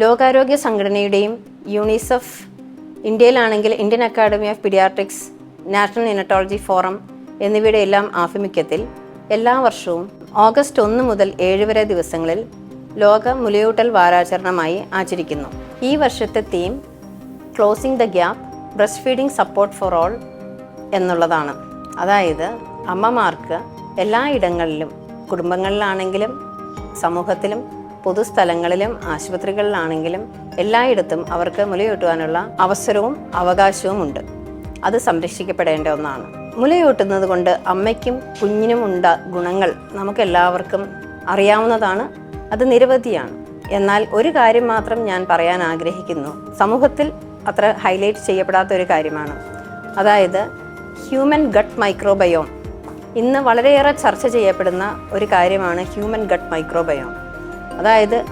ലോകാരോഗ്യ സംഘടനയുടെയും UNICEF ഇന്ത്യയിലാണെങ്കിൽ Indian academy of paediatrics national neonatology forum എന്നിവയുടെ എല്ലാം ആഭിമുഖ്യത്തിൽ എല്ലാ വർഷവും ഓഗസ്റ്റ് ഒന്ന് മുതൽ ഏഴ് വരെ ദിവസങ്ങളിൽ ലോക മുലയൂട്ടൽ വാരാചരണമായി ആചരിക്കുന്നു. ഈ വർഷത്തെ theme closing the gap breastfeeding support for all എന്നുള്ളതാണ്. അതായത് അമ്മമാർക്ക് എല്ലായിടങ്ങളിലും കുടുംബങ്ങളിലാണെങ്കിലും സമൂഹത്തിലും പൊതുസ്ഥലങ്ങളിലും ആശുപത്രികളിലാണെങ്കിലും എല്ലായിടത്തും അവർക്ക് മുലയൂട്ടുവാനുള്ള അവസരവും അവകാശവും ഉണ്ട്. അത് സംരക്ഷിക്കപ്പെടേണ്ട ഒന്നാണ്. മുലയൂട്ടുന്നത് കൊണ്ട് അമ്മയ്ക്കും കുഞ്ഞിനും ഉണ്ട ഗുണങ്ങൾ നമുക്കെല്ലാവർക്കും അറിയാവുന്നതാണ്. അത് നിരവധിയാണ്. എന്നാൽ ഒരു കാര്യം മാത്രം ഞാൻ പറയാൻ ആഗ്രഹിക്കുന്നു. സമൂഹത്തിൽ അത്ര ഹൈലൈറ്റ് ചെയ്യപ്പെടാത്ത ഒരു കാര്യമാണ്. അതായത് ഹ്യൂമൻ ഗട്ട് മൈക്രോബയോം. ഇന്ന് വളരെയേറെ ചർച്ച ചെയ്യപ്പെടുന്ന ഒരു കാര്യമാണ് ഹ്യൂമൻ ഗട്ട് മൈക്രോബയോം. അതായത്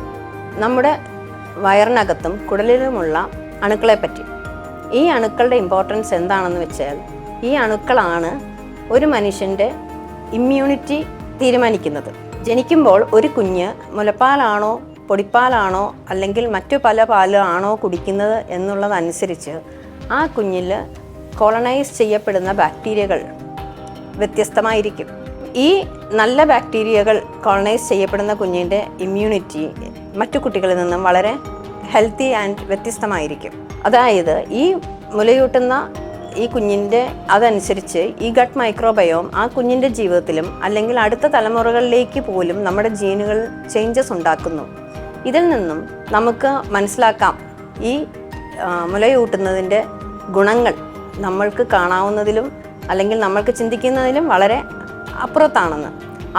നമ്മുടെ വയറിനകത്തും കുടലിലുമുള്ള അണുക്കളെ പറ്റി ഈ അണുക്കളുടെ ഇമ്പോർട്ടൻസ് എന്താണെന്ന് വെച്ചാൽ ഈ അണുക്കളാണ് ഒരു മനുഷ്യന്റെ ഇമ്മ്യൂണിറ്റി തീരുമാനിക്കുന്നത്. ജനിക്കുമ്പോൾ ഒരു കുഞ്ഞ് മുലപ്പാലാണോ പൊടിപ്പാലാണോ അല്ലെങ്കിൽ മറ്റു പല പാലാണോ കുടിക്കുന്നത് എന്നുള്ളതനുസരിച്ച് ആ കുഞ്ഞിൽ കോളണൈസ് ചെയ്യപ്പെടുന്ന ബാക്ടീരിയകൾ വ്യത്യസ്തമായിരിക്കും. ഈ നല്ല ബാക്ടീരിയകൾ കോളനൈസ് ചെയ്യപ്പെടുന്ന കുഞ്ഞിന്റെ ഇമ്മ്യൂണിറ്റി മറ്റു കുട്ടികളിൽ നിന്നും വളരെ ഹെൽത്തി ആൻഡ് വ്യത്യസ്തമായിരിക്കും. അതായത് ഈ മുലയൂട്ടുന്ന ഈ കുഞ്ഞിന്റെ അതനുസരിച്ച് ഈ ഗട്ട് മൈക്രോബയോം ആ കുഞ്ഞിന്റെ ജീവിതത്തിലും അല്ലെങ്കിൽ അടുത്ത തലമുറകളിലേക്ക് പോലും നമ്മുടെ ജീനുകൾ ചേഞ്ചസ് ഉണ്ടാക്കുന്നു. ഇതിൽ നിന്നും നമുക്ക് മനസ്സിലാക്കാം ഈ മുലയൂട്ടുന്നതിന്റെ ഗുണങ്ങൾ നമ്മൾക്ക് കാണാവുന്നതിലും അല്ലെങ്കിൽ നമ്മൾക്ക് ചിന്തിക്കുന്നതിലും വളരെ അപ്പുറത്താണെന്ന്.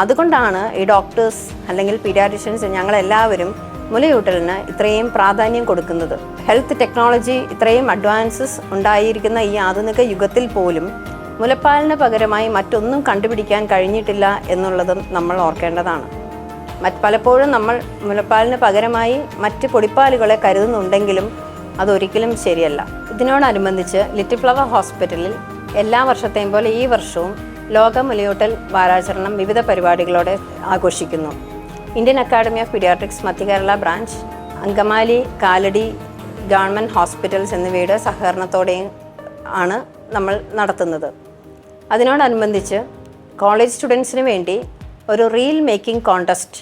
അതുകൊണ്ടാണ് ഈ ഡോക്ടേഴ്സ് അല്ലെങ്കിൽ പീഡിയാട്രിഷ്യൻസ് ഞങ്ങളെല്ലാവരും മുലയൂട്ടലിന് ഇത്രയും പ്രാധാന്യം കൊടുക്കുന്നത്. ഹെൽത്ത് ടെക്നോളജി ഇത്രയും അഡ്വാൻസസ് ഉണ്ടായിരിക്കുന്ന ഈ ആധുനിക യുഗത്തിൽ പോലും മുലപ്പാലിന് പകരമായി മറ്റൊന്നും കണ്ടുപിടിക്കാൻ കഴിഞ്ഞിട്ടില്ല എന്നുള്ളതും നമ്മൾ ഓർക്കേണ്ടതാണ്. മറ്റ് പലപ്പോഴും നമ്മൾ മുലപ്പാലിന് പകരമായി മറ്റ് പൊടിപ്പാലുകളെ കരുതുന്നുണ്ടെങ്കിലും അതൊരിക്കലും ശരിയല്ല. ഇതിനോടനുബന്ധിച്ച് ലിറ്റിൽ ഫ്ലവർ ഹോസ്പിറ്റലിൽ എല്ലാ വർഷത്തെയും പോലെ ഈ വർഷവും ലോക മുലയൂട്ടൽ വാരാചരണം വിവിധ പരിപാടികളോടെ ആഘോഷിക്കുന്നു. Indian academy of paediatrics Madhya Kerala branch Angamaly Kalady government hospitals എന്നിവയുടെ സഹകരണത്തോടെയും ആണ് നമ്മൾ നടത്തുന്നത്. അതിനോടനുബന്ധിച്ച് കോളേജ് സ്റ്റുഡൻസിന് വേണ്ടി ഒരു റീൽ മേക്കിംഗ് കോൺടെസ്റ്റ്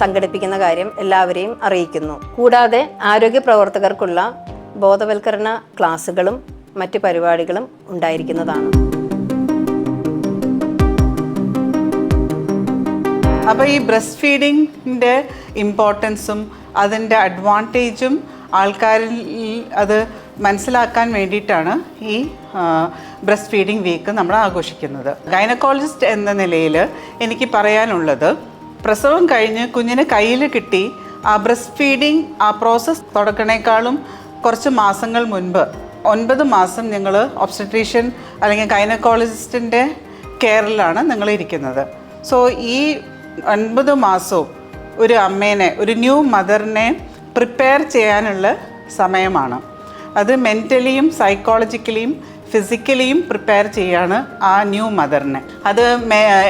സംഘടിപ്പിക്കുന്ന കാര്യം എല്ലാവരെയും അറിയിക്കുന്നു. കൂടാതെ ആരോഗ്യ പ്രവർത്തകർക്കുള്ള ബോധവൽക്കരണ ക്ലാസ്സുകളും മറ്റ് പരിപാടികളും ഉണ്ടായിരിക്കുന്നതാണ്. അപ്പോൾ ഈ ബ്രസ്റ്റ് ഫീഡിങ്ങിന്റെ ഇമ്പോർട്ടൻസും അതിന്റെ അഡ്വാന്റേജും ആൾക്കാരിൽ അത് മനസ്സിലാക്കാൻ വേണ്ടിയിട്ടാണ് ഈ ബ്രസ്റ്റ് ഫീഡിംഗ് വീക്ക് നമ്മൾ ആഘോഷിക്കുന്നത്. ഗൈനക്കോളജിസ്റ്റ് എന്ന നിലയിൽ എനിക്ക് പറയാനുള്ളത് പ്രസവം കഴിഞ്ഞ് കുഞ്ഞിനെ കയ്യിൽ കിട്ടി ആ ബ്രസ്റ്റ് ഫീഡിങ് ആ പ്രോസസ്സ് തുടക്കണേക്കാളും കുറച്ച് മാസങ്ങൾ മുൻപ് ഒൻപത് മാസം നിങ്ങൾ ഒബ്സ്റ്റട്രീഷ്യൻ അല്ലെങ്കിൽ ഗൈനക്കോളജിസ്റ്റിന്റെ കെയറിലാണ് നിങ്ങൾ ഇരിക്കുന്നത്. സോ ഈ ഒൻപത് മാസവും ഒരു അമ്മേനെ ഒരു ന്യൂ മദറിനെ പ്രിപ്പയർ ചെയ്യാനുള്ള സമയമാണ്. അത് മെന്റലിയും സൈക്കോളജിക്കലിയും ഫിസിക്കലിയും പ്രിപ്പയർ ചെയ്യാണ് ആ ന്യൂ മദറിനെ. അത്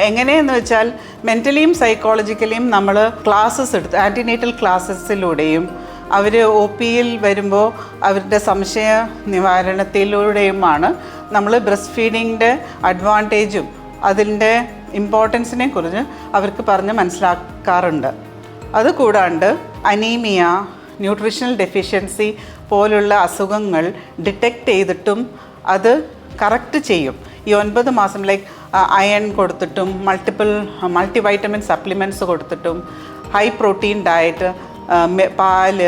എങ്ങനെയെന്ന് വെച്ചാൽ മെന്റലിയും സൈക്കോളജിക്കലിയും നമ്മൾ ക്ലാസ്സസ് എടുത്ത് ആന്റിനേറ്റൽ ക്ലാസ്സസിലൂടെയും അവർ ഒ പിയിൽ വരുമ്പോൾ അവരുടെ സംശയ നിവാരണത്തിലൂടെയുമാണ് നമ്മൾ ബ്രസ്റ്റ് ഫീഡിങ്ങിന്റെ അഡ്വാന്റേജും അതിന്റെ ഇമ്പോർട്ടൻസിനെ കുറിച്ച് അവർക്ക് പറഞ്ഞ് മനസ്സിലാക്കാറുണ്ട്. അതുകൂടാണ്ട് അനീമിയ ന്യൂട്രീഷണൽ ഡെഫിഷ്യൻസി പോലുള്ള അസുഖങ്ങൾ ഡിറ്റക്റ്റ് ചെയ്തിട്ടും അത് കറക്റ്റ് ചെയ്യും. ഈ ഒൻപത് മാസം ലൈക്ക് അയൺ കൊടുത്തിട്ടും മൾട്ടിപ്പിൾ മൾട്ടി വൈറ്റമിൻ സപ്ലിമെന്റ്സ് കൊടുത്തിട്ടും ഹൈ പ്രോട്ടീൻ ഡയറ്റ് പാൽ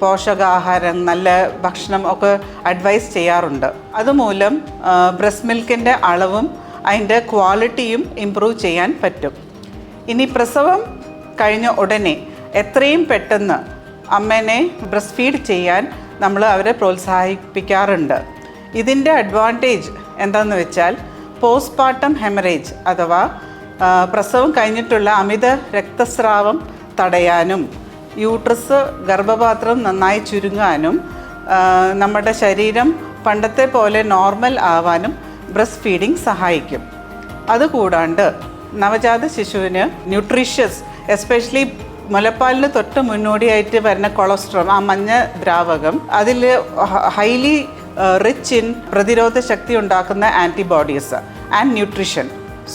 പോഷകാഹാരം നല്ല ഭക്ഷണം ഒക്കെ അഡ്വൈസ് ചെയ്യാറുണ്ട്. അതുമൂലം ബ്രസ്റ്റ് മിൽക്കിന്റെ അളവും അതിന്റെ ക്വാളിറ്റിയും ഇമ്പ്രൂവ് ചെയ്യാൻ പറ്റും. ഇനി പ്രസവം കഴിഞ്ഞ ഉടനെ എത്രയും പെട്ടെന്ന് അമ്മേനെ ബ്രസ്റ്റ് ഫീഡ് ചെയ്യാൻ നമ്മൾ അവരെ പ്രോത്സാഹിപ്പിക്കാറുണ്ട്. ഇതിന്റെ അഡ്വാന്റേജ് എന്താണെന്ന് വെച്ചാൽ പോസ്റ്റ്പാർട്ടം ഹെമറേജ് അഥവാ പ്രസവം കഴിഞ്ഞിട്ടുള്ള അമിത രക്തസ്രാവം തടയാനും യൂട്രസ് ഗർഭപാത്രം നന്നായി ചുരുങ്ങാനും നമ്മുടെ ശരീരം പണ്ടത്തെ പോലെ നോർമൽ ആവാനും ബ്രസ്റ്റ് ഫീഡിംഗ് സഹായിക്കും. അതുകൂടാണ്ട് നവജാത ശിശുവിന് ന്യൂട്രീഷ്യസ് എസ്പെഷ്യലി മുലപ്പാലിന് തൊട്ട് മുന്നോടിയായിട്ട് വരുന്ന കൊളസ്ട്രോൾ ആ മഞ്ഞ ദ്രാവകം അതിൽ ഹൈലി റിച്ച് ഇൻ പ്രതിരോധ ശക്തി ഉണ്ടാക്കുന്ന ആന്റിബോഡീസ് ആൻഡ് ന്യൂട്രീഷൻ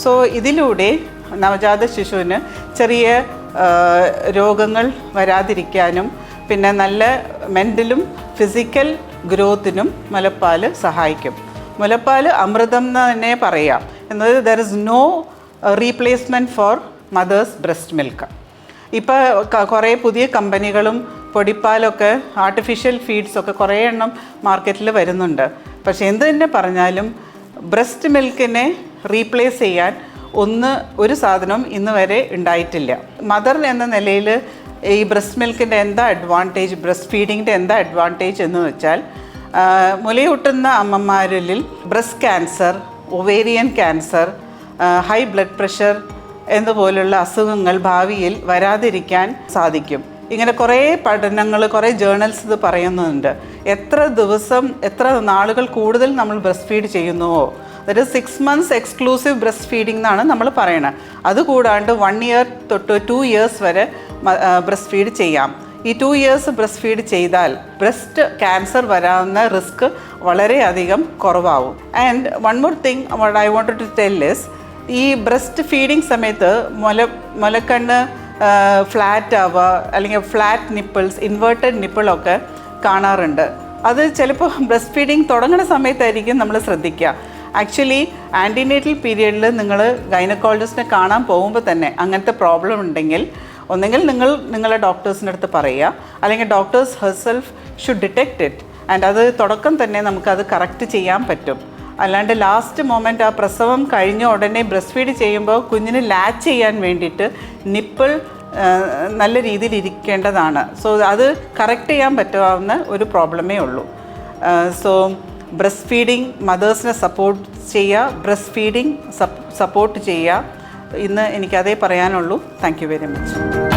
സോ ഇതിലൂടെ നവജാത ശിശുവിന് ചെറിയ രോഗങ്ങൾ വരാതിരിക്കാനും പിന്നെ നല്ല മെന്റലും ഫിസിക്കൽ ഗ്രോത്തിനും മുലപ്പാൽ സഹായിക്കും. മുലപ്പാൽ അമൃതം എന്ന് തന്നെ പറയാം. എന്നത് there is no replacement for mother's breast milk ഇപ്പോൾ കുറേ പുതിയ കമ്പനികളും പൊടിപ്പാലൊക്കെ ആർട്ടിഫിഷ്യൽ ഫീഡ്സ് ഒക്കെ കുറേ എണ്ണം മാർക്കറ്റിൽ വരുന്നുണ്ട്. പക്ഷേ എന്ത് തന്നെ പറഞ്ഞാലും ബ്രസ്റ്റ് മിൽക്കിനെ റീപ്ലേസ് ചെയ്യാൻ ഒന്ന് ഒരു സാധനം ഇന്ന് വരെ ഉണ്ടായിട്ടില്ല. മദർ എന്ന നിലയിൽ ഈ ബ്രസ്റ്റ് മിൽക്കിന്റെ എന്താ അഡ്വാന്റേജ് ബ്രസ്റ്റ് ഫീഡിങ്ങിന്റെ എന്താ അഡ്വാന്റേജ് എന്ന് വെച്ചാൽ മുലയൂട്ടുന്ന അമ്മമാരിൽ breast cancer ovarian cancer high blood pressure എന്നുപോലുള്ള അസുഖങ്ങൾ ഭാവിയിൽ വരാതിരിക്കാൻ സാധിക്കും. ഇങ്ങനെ കുറേ പഠനങ്ങൾ കുറേ ജേണൽസ് ഇത് പറയുന്നുണ്ട്. എത്ര ദിവസം എത്ര നാളുകൾ കൂടുതൽ നമ്മൾ ബ്രസ്റ്റ് ഫീഡ് ചെയ്യുന്നുവോ? അതായത് six months exclusive breastfeeding എന്നാണ് നമ്മൾ പറയുന്നത് അതുകൂടാണ്ട് വൺ ഇയർ തൊട്ട് ടു ഇയേഴ്സ് വരെ ബ്രസ്റ്റ് ഫീഡ് ചെയ്യാം. ഈ ടു ഇയേഴ്സ് ബ്രസ്റ്റ് ഫീഡ് ചെയ്താൽ ബ്രസ്റ്റ് ക്യാൻസർ വരാവുന്ന റിസ്ക് വളരെയധികം കുറവാകും and one more thing what I want to tell is ഈ ബ്രസ്റ്റ് ഫീഡിങ് സമയത്ത് മുല മുലക്കണ്ണ് ഫ്ലാറ്റ് ആവുക അല്ലെങ്കിൽ ഫ്ലാറ്റ് നിപ്പിൾസ് ഇൻവേർട്ടഡ് നിപ്പിളൊക്കെ കാണാറുണ്ട്. അത് ചിലപ്പോൾ ബ്രസ്റ്റ് ഫീഡിങ് തുടങ്ങുന്ന സമയത്തായിരിക്കും നമ്മൾ ശ്രദ്ധിക്കുക. ആക്ച്വലി ആന്റിനേറ്റൽ പീരിയഡിൽ നിങ്ങൾ ഗൈനക്കോളജിസ്റ്റിനെ കാണാൻ പോകുമ്പോൾ തന്നെ അങ്ങനത്തെ പ്രോബ്ലം ഉണ്ടെങ്കിൽ ഒന്നെങ്കിൽ നിങ്ങൾ നിങ്ങളുടെ ഡോക്ടേഴ്സിന്റെ അടുത്ത് പറയുക. അല്ലെങ്കിൽ doctors herself should detect it and അത് തുടക്കം തന്നെ നമുക്കത് കറക്റ്റ് ചെയ്യാൻ പറ്റും. അല്ലാണ്ട് ലാസ്റ്റ് മൊമെന്റ് ആ പ്രസവം കഴിഞ്ഞ ഉടനെ ബ്രസ്റ്റ് ഫീഡ് ചെയ്യുമ്പോൾ കുഞ്ഞിന് ലാച്ച് ചെയ്യാൻ വേണ്ടിയിട്ട് നിപ്പിൾ നല്ല രീതിയിൽ ഇരിക്കേണ്ടതാണ്. സോ അത് കറക്റ്റ് ചെയ്യാൻ പറ്റാവുന്ന ഒരു പ്രോബ്ലമേ ഉള്ളൂ. സോ ബ്രസ്റ്റ് ഫീഡിങ് മദേഴ്സിനെ സപ്പോർട്ട് ചെയ്യുക ബ്രസ്റ്റ് ഫീഡിങ് സപ്പോർട്ട് ചെയ്യുക. ഇന്ന് എനിക്കതേ പറയാനുള്ളൂ. Thank very much